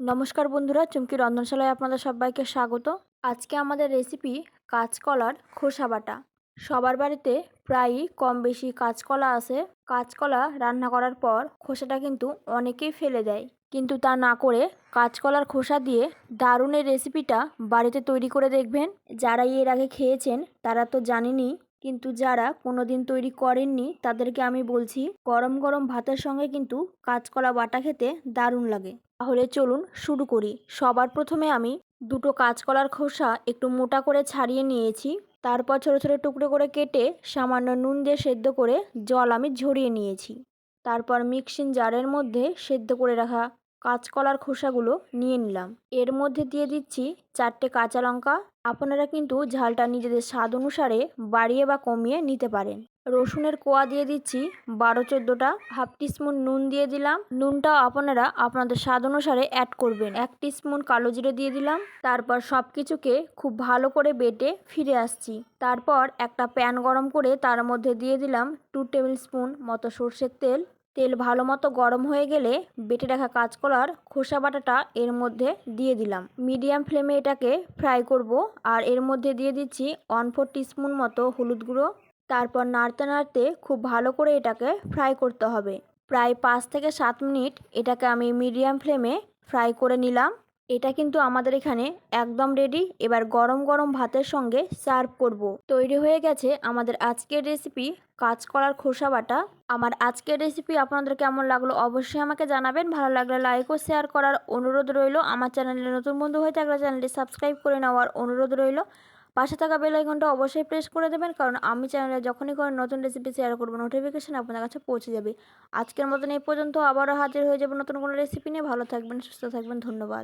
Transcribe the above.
নমস্কার বন্ধুরা, চুমকি রন্ধনশালায় আপনাদের সবাইকে স্বাগত। আজকে আমাদের রেসিপি কাঁচকলার খোসা বাটা। সবার বাড়িতে প্রায়ই কম বেশি কাঁচকলা আসে কাঁচকলা রান্না করার পর খোসাটা কিন্তু অনেকেই ফেলে দেয়। কিন্তু তা না করে কাঁচকলার খোসা দিয়ে দারুণ এই রেসিপিটা বাড়িতে তৈরি করে দেখবেন। যারা এর আগে খেয়েছেন, তারা তো জানেনই কিন্তু যারা কোনো দিন তৈরি করেননি, তাদেরকে আমি বলছি, গরম গরম ভাতের সঙ্গে কিন্তু কাঁচকলা বাটা খেতে দারুণ লাগে। তাহলে চলুন শুরু করি। সবার প্রথমে আমি দুটো কাঁচকলার খোসা একটু মোটা করে ছাড়িয়ে নিয়েছি। তারপর ছোটো ছোটো টুকরো করে কেটে সামান্য নুন দিয়ে সেদ্ধ করে জল আমি ঝরিয়ে নিয়েছি। তারপর মিক্সিং জারের মধ্যে সেদ্ধ করে রাখা কাঁচকলার খোসাগুলো নিয়ে নিলাম। এর মধ্যে দিয়ে দিচ্ছি চারটে কাঁচা লঙ্কা। আপনারা কিন্তু ঝালটা নিজেদের স্বাদ অনুসারে বাড়িয়ে বা কমিয়ে নিতে পারেন। রসুনের কোয়া দিয়ে দিচ্ছি বারো চোদ্দোটা। হাফ টিস্পুন নুন দিয়ে দিলাম। নুনটাও আপনারা আপনাদের স্বাদ অনুসারে অ্যাড করবেন। এক টিস্পুন কালো জিরে দিয়ে দিলাম। তারপর সব কিছুকে খুব ভালো করে বেটে ফিরে আসছি। তারপর একটা প্যান গরম করে তার মধ্যে দিয়ে দিলাম টু টেবিল স্পুন মতো সর্ষের তেল। তেল ভালো মতো গরম হয়ে গেলে বেটে রাখা কাঁচকলার খোসা বাটাটা এর মধ্যে দিয়ে দিলাম। মিডিয়াম ফ্লেমে এটাকে ফ্রাই করব আর এর মধ্যে দিয়ে দিচ্ছি ওয়ান ফোর টিস্পুন মতো হলুদ গুঁড়ো। তারপর নাড়তে নাড়তে খুব ভালো করে এটাকে ফ্রাই করতে হবে। প্রায় পাঁচ থেকে সাত মিনিট এটাকে আমি মিডিয়াম ফ্লেমে ফ্রাই করে নিলাম। এটা কিন্তু আমাদের এখানে একদম রেডি এবার গরম গরম ভাতের সঙ্গে সার্ভ করব। তৈরি হয়ে গেছে আমাদের আজকের রেসিপি কাঁচকলার খোসা বাটা। আমার আজকের রেসিপি আপনাদের কেমন লাগল অবশ্যই আমাকে জানাবেন। ভালো লাগলে লাইক ও শেয়ার করার অনুরোধ রইল। আমার চ্যানেলে নতুন বন্ধু হয়ে থাকলে চ্যানেলটি সাবস্ক্রাইব করে নেওয়ার অনুরোধ রইল। পাশে থাকা বেল আইকনটা অবশ্যই প্রেস করে দেবেন, কারণ আমি চ্যানেলে যখনই কোনো নতুন রেসিপি শেয়ার করব নোটিফিকেশান আপনার কাছে পৌঁছে যাবে। আজকের মতন এই পর্যন্ত আবারও হাজির হয়ে যাবে নতুন কোনো রেসিপি নিয়ে। ভালো থাকবেন, সুস্থ থাকবেন, ধন্যবাদ।